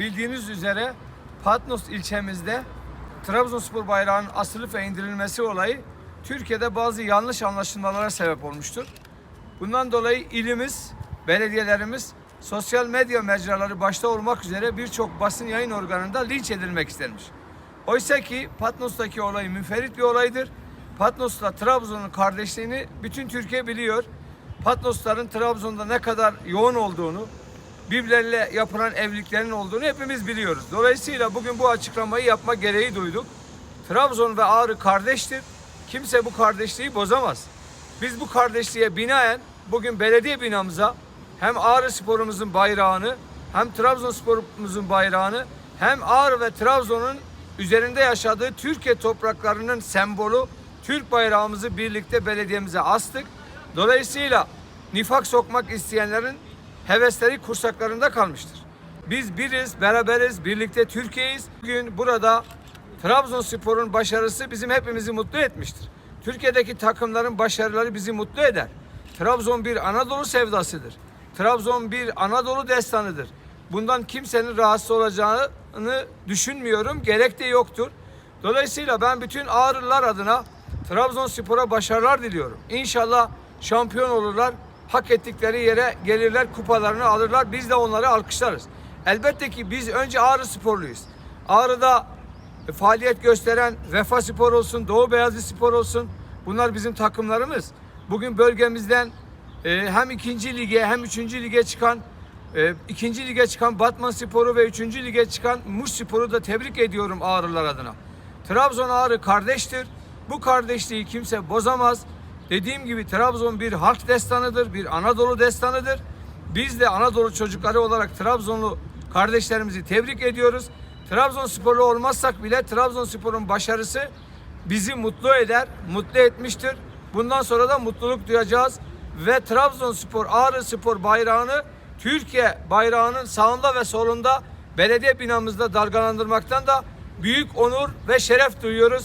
bildiğiniz üzere Patnos ilçemizde Trabzonspor bayrağının asılıp ve indirilmesi olayı Türkiye'de bazı yanlış anlaşılmalara sebep olmuştur. Bundan dolayı ilimiz, belediyelerimiz, sosyal medya mecraları başta olmak üzere birçok basın yayın organında linç edilmek istenmiş. Oysa ki Patnos'taki olay münferit bir olaydır. Patnos'la Trabzon'un kardeşliğini bütün Türkiye biliyor. Patnosların Trabzon'da ne kadar yoğun olduğunu, birbirleriyle yapılan evliliklerin olduğunu hepimiz biliyoruz. Dolayısıyla bugün bu açıklamayı yapma gereği duyduk. Trabzon ve Ağrı kardeştir. Kimse bu kardeşliği bozamaz. Biz bu kardeşliğe binaen bugün belediye binamıza hem Ağrı Spor'umuzun bayrağını hem Trabzonspor'umuzun bayrağını hem Ağrı ve Trabzon'un üzerinde yaşadığı Türkiye topraklarının sembolü Türk bayrağımızı birlikte belediyemize astık. Dolayısıyla nifak sokmak isteyenlerin hevesleri kursaklarında kalmıştır. Biz biriz, beraberiz, birlikte Türkiye'yiz. Bugün burada Trabzonspor'un başarısı bizim hepimizi mutlu etmiştir. Türkiye'deki takımların başarıları bizi mutlu eder. Trabzon bir Anadolu sevdasıdır. Trabzon bir Anadolu destanıdır. Bundan kimsenin rahatsız olacağını düşünmüyorum. Gerek de yoktur. Dolayısıyla ben bütün Ağrılılar adına Trabzonspor'a başarılar diliyorum. İnşallah şampiyon olurlar. Hak ettikleri yere gelirler, kupalarını alırlar. Biz de onları alkışlarız. Elbette ki biz önce Ağrı sporluyuz. Ağrı'da e, faaliyet gösteren Vefa Spor olsun, Doğu Beyazlı Spor olsun. Bunlar bizim takımlarımız. Bugün bölgemizden e, hem ikinci lige hem üçüncü lige çıkan e, ikinci lige çıkan Batman Sporu ve üçüncü lige çıkan Muş Sporu da tebrik ediyorum Ağrılar adına. Trabzon Ağrı kardeştir. Bu kardeşliği kimse bozamaz. Dediğim gibi Trabzon bir halk destanıdır, bir Anadolu destanıdır. Biz de Anadolu çocukları olarak Trabzonlu kardeşlerimizi tebrik ediyoruz. Trabzonsporlu olmazsak bile Trabzonspor'un başarısı bizi mutlu eder, mutlu etmiştir. Bundan sonra da mutluluk duyacağız ve Trabzonspor Ağrı Spor bayrağını Türkiye bayrağının sağında ve solunda belediye binamızda dalgalandırmaktan da büyük onur ve şeref duyuyoruz.